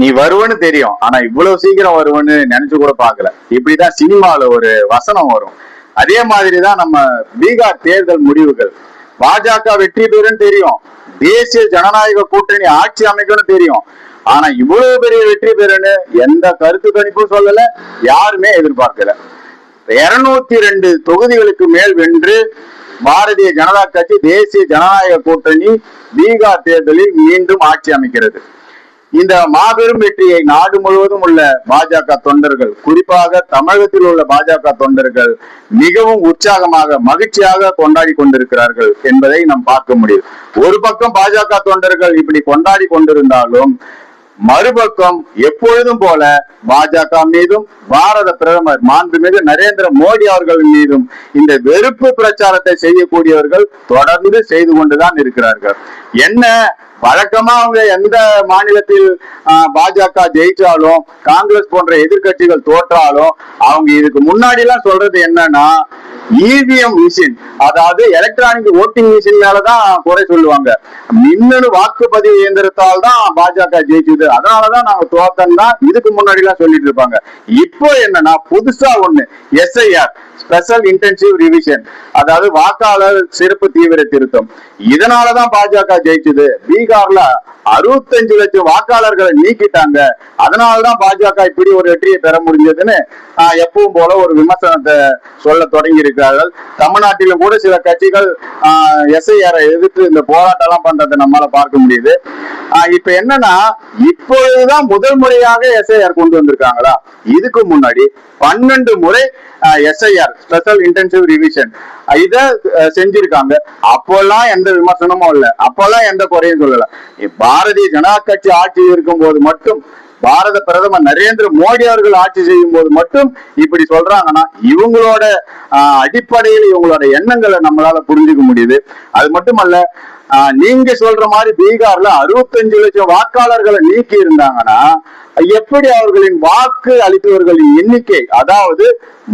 நீ வருவன்னு தெரியும். ஆனா இவ்வளவு சீக்கிரம் வருவன்னு நினைச்சு கூட பாக்கல இப்படிதான் சினிமால ஒரு வசனம் வரும். அதே மாதிரிதான் நம்ம பீகார் தேர்தல் முடிவுகள். பாஜக வெற்றி பெறும் தெரியும். தேசிய ஜனநாயக கூட்டணி ஆட்சி அமைக்கணும் தெரியும். ஆனா இவ்வளவு பெரிய வெற்றி பெறுன்னு எந்த கருத்து கணிப்பும் சொல்லல யாருமே எதிர்பார்க்கல. இருநூத்தி ரெண்டு தொகுதிகளுக்கு மேல் வென்று பாரதிய ஜனதா கட்சி தேசிய ஜனநாயக கூட்டணி பீகார் தேர்தலில் மீண்டும் ஆட்சி அமைக்கிறது. இந்த மாபெரும் வெற்றியை நாடு முழுவதும் உள்ள பாஜக தொண்டர்கள் குறிப்பாக தமிழகத்தில் உள்ள பாஜக தொண்டர்கள் மிகவும் உற்சாகமாக மகிழ்ச்சியாக கொண்டாடி கொண்டிருக்கிறார்கள் என்பதை நாம் பார்க்க முடியும். ஒரு பக்கம் பாஜக தொண்டர்கள் இப்படி கொண்டாடி கொண்டிருந்தாலும் மறுபக்கம் எப்பொழுதும் போல பாஜக மீதும் பாரத பிரதமர் மாண்புமிகு நரேந்திர மோடி அவர்கள் மீதும் இந்த வெறுப்பு பிரச்சாரத்தை செய்யக்கூடியவர்கள் தொடர்ந்து செய்து கொண்டுதான் இருக்கிறார்கள். என்ன வழக்கமா அவங்க எந்த மாநிலத்தில் பாஜக ஜெயிச்சாலும் காங்கிரஸ் போன்ற எதிர்க்கட்சிகள் தோற்றாலும் அவங்க இதுக்கு முன்னாடி எல்லாம் சொல்றது என்னன்னா இவிஎம் மிஷின் அதாவது எலக்ட்ரானிக் ஓட்டிங் மிஷின் மேலதான் குறை சொல்லுவாங்க. மின்னணு வாக்குப்பதிவு இயந்திரத்தால் தான் பாஜக ஜெயிச்சது. அதனாலதான் நாங்க தோத்தம் தான் இதுக்கு முன்னாடி எல்லாம் சொல்லிட்டு இருப்பாங்க. இப்போ என்னன்னா புதுசா ஒண்ணு எஸ்ஐஆர் ஸ்பெஷல் இன்டென்சிவ் ரிவிஷன் அதாவது வாக்காளர் சிறப்பு தீவிர திருத்தம். இதனாலதான் பாஜக ஜெயிச்சது. பீகார்ல அறுபத்தஞ்சு லட்சம் வாக்காளர்களை நீக்கிட்டாங்க. அதனாலதான் பாஜக இப்படி ஒரு வெற்றியை பெற முடிஞ்சதுன்னு எப்பவும் போல ஒரு விமர்சனத்தை சொல்ல தொடங்கி இருக்கிறார்கள் தமிழ்நாட்டிலும் கூட சில கட்சிகள் எஸ்ஐஆரை எதிர்த்து இந்த போராட்டம் எல்லாம் பண்றதை நம்மளால பார்க்க முடியுது. இப்ப என்னன்னா இப்பொழுதுதான் முதல் முறையாக எஸ்ஐஆர் கொண்டு வந்திருக்காங்களா? இதுக்கு முன்னாடி பன்னெண்டு முறை எஸ்ஐஆர் ஸ்பெஷல் இன்டென்சிவ் ரிவிஷன் இத செஞ்சிருக்காங்க. அப்போல்லாம் எந்த விமர்சனமும் இல்ல. அப்போல்லாம் எந்த குறையும் சொல்லல. இப்ப பாரதிய ஜனதா கட்சி ஆட்சி இருக்கும் போது மட்டும் பாரத பிரதமர் நரேந்திர மோடி அவர்கள் ஆட்சி செய்யும் போது மட்டும் இப்படி சொல்றாங்கன்னா இவங்களோட அடிப்படையில் இவங்களோட எண்ணங்களை நம்மளால புரிஞ்சுக்க முடியுது. அது மட்டுமல்ல ஆஹ், நீங்க சொல்ற மாதிரி பீகார்ல அறுபத்தஞ்சு லட்சம் வாக்காளர்களை நீக்கி இருந்தாங்கன்னா எப்படி அவர்களின் வாக்கு அளித்தவர்களின் எண்ணிக்கை அதாவது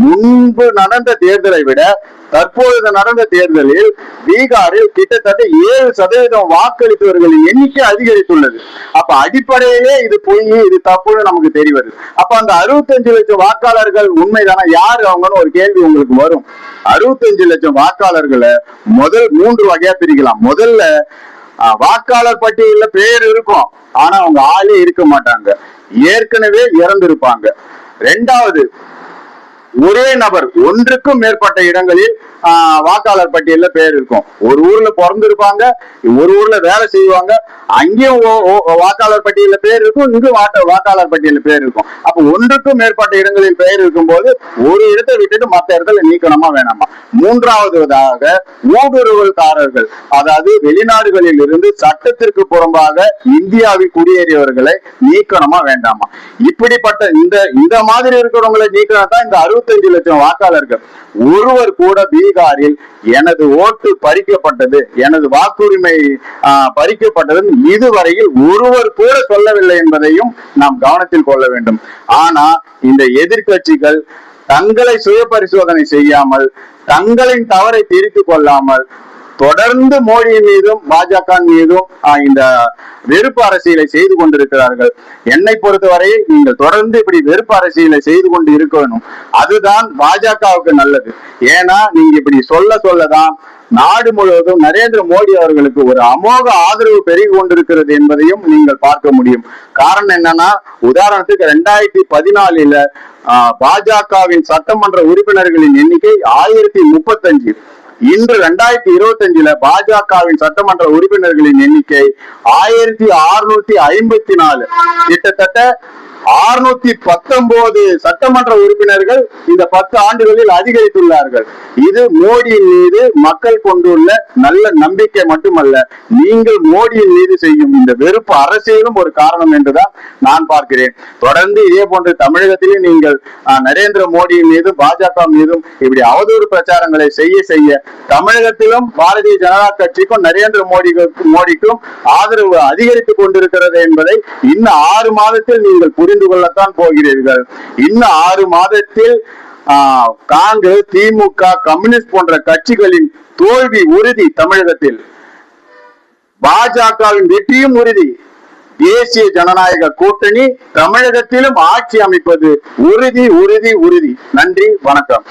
முன்பு நடந்த தேர்தலை விட தற்பொழுது நடந்த தேர்தலில் பீகாரில் கிட்டத்தட்ட ஏழு சதவீதம் வாக்களித்தவர்களின் எண்ணிக்கை அதிகரித்துள்ளது. அப்ப அடிப்படையிலே இது பொய் இது தப்புன்னு நமக்கு தெரிவது அப்ப அந்த அறுபத்தஞ்சு லட்சம் வாக்காளர்கள் உண்மைதானா? யாரு அவங்கன்னு ஒரு கேள்வி உங்களுக்கு வரும். அறுபத்தஞ்சு லட்சம் வாக்காளர்களை முதல் மூன்று வகையா பிரிக்கலாம். முதல்ல வாக்காளர் பட்டியல பேர் இருக்கும். ஆனா அவங்க ஆளே இருக்க மாட்டாங்க. ஏற்கனவே இறந்திருப்பாங்க. ரெண்டாவது ஒரே நபர் ஒன்றுக்கும் மேற்பட்ட இடங்களில் ஆஹ், வாக்காளர் பட்டியல பேர் இருக்கும். ஒரு ஊர்ல பிறந்திருப்பாங்க ஒரு ஊர்ல வேலை செய்வாங்க அங்கேயும் வாக்காளர் பட்டியல பேர் இருக்கும் இங்கும் வாக்காளர் பட்டியல பேர் இருக்கும். அப்ப ஒன்றுக்கும் மேற்பட்ட இடங்களில் பெயர் இருக்கும்போது ஒரு இடத்தை விட்டுட்டு மத்த இடத்துல நீக்கணுமா வேணாமா? மூன்றாவதாக ஊடுருவல்காரர்கள் அதாவது வெளிநாடுகளில் இருந்து சட்டத்திற்கு புறம்பாக இந்தியாவில் குடியேறியவர்களை நீக்கணுமா வேண்டாமா? இப்படிப்பட்ட இந்த இந்த மாதிரி இருக்கிறவங்களை நீக்கணும் தான் இந்த இருபத்தஞ்சு லட்சம் வாக்காளர்கள். ஒருவர் கூட பீகாரில் எனது ஓட்டு பறிக்கப்பட்டது எனது வாக்குரிமை பறிக்கப்பட்டது இதுவரையில் ஒருவர் கூட சொல்லவில்லை என்பதையும் நாம் கவனத்தில் கொள்ள வேண்டும். ஆனா இந்த எதிர்கட்சிகள் தங்களை சுய பரிசோதனை செய்யாமல் தங்களின் தவறை திருத்திக் கொள்ளாமல் தொடர்ந்து மோடி மீதும் பாஜக மீதும் இந்த வெறுப்பு அரசியலை செய்து கொண்டிருக்கிறார்கள். என்னை பொறுத்தவரை நீங்கள் தொடர்ந்து இப்படி வெறுப்பு அரசியலை செய்து கொண்டு இருக்கணும். அதுதான் பாஜகவுக்கு நல்லது. ஏன்னா நீங்க இப்படி சொல்ல சொல்லதான் நாடு முழுவதும் நரேந்திர மோடி அவர்களுக்கு ஒரு அமோக ஆதரவு பெருகி கொண்டிருக்கிறது என்பதையும் நீங்கள் பார்க்க முடியும். காரணம் என்னன்னா உதாரணத்துக்கு ரெண்டாயிரத்தி பதினாலில் பாஜகவின் சட்டமன்ற உறுப்பினர்களின் எண்ணிக்கை ஆயிரத்தி முப்பத்தஞ்சு. இன்று ரெண்டாயிரத்தி இருபத்தி அஞ்சுல பாஜகவின் சட்டமன்ற உறுப்பினர்களின் எண்ணிக்கை ஆயிரத்தி அறுநூத்தி ஐம்பத்தி நாலு. கிட்டத்தட்ட அறுநூத்தி பத்தொன்பது சட்டமன்ற உறுப்பினர்கள் இந்த பத்து ஆண்டுகளில் அதிகரித்துள்ளார்கள். இது மோடியின் மீது மக்கள் கொண்டுள்ள நல்ல நம்பிக்கை மட்டுமல்ல நீங்கள் மோடியின் மீது செய்யும் இந்த வெறுப்பு அரசியலும் ஒரு காரணம் என்றுதான் நான் பார்க்கிறேன். தொடர்ந்து இதே போன்று தமிழகத்திலே நீங்கள் நரேந்திர மோடியின் மீதும் பாஜக மீதும் இப்படி அவதூறு பிரச்சாரங்களை செய்ய செய்ய தமிழகத்திலும் பாரதிய ஜனதா கட்சிக்கும் நரேந்திர மோடி மோடிக்கும் ஆதரவு அதிகரித்துக் கொண்டிருக்கிறது என்பதை இன்னும் ஆறு மாதத்தில் நீங்கள் புரிந்து கொள்ளத்தான் போகிறீர்கள். இன்னும் ஆறு மாதத்தில் காங்கிரஸ் திமுக கம்யூனிஸ்ட் போன்ற கட்சிகளின் தோல்வி உறுதி தமிழகத்தில். பாஜகவின் வெற்றியும் உறுதி. தேசிய ஜனநாயக கூட்டணி தமிழகத்திலும் ஆட்சி அமைப்பது உறுதி உறுதி உறுதி. நன்றி வணக்கம்.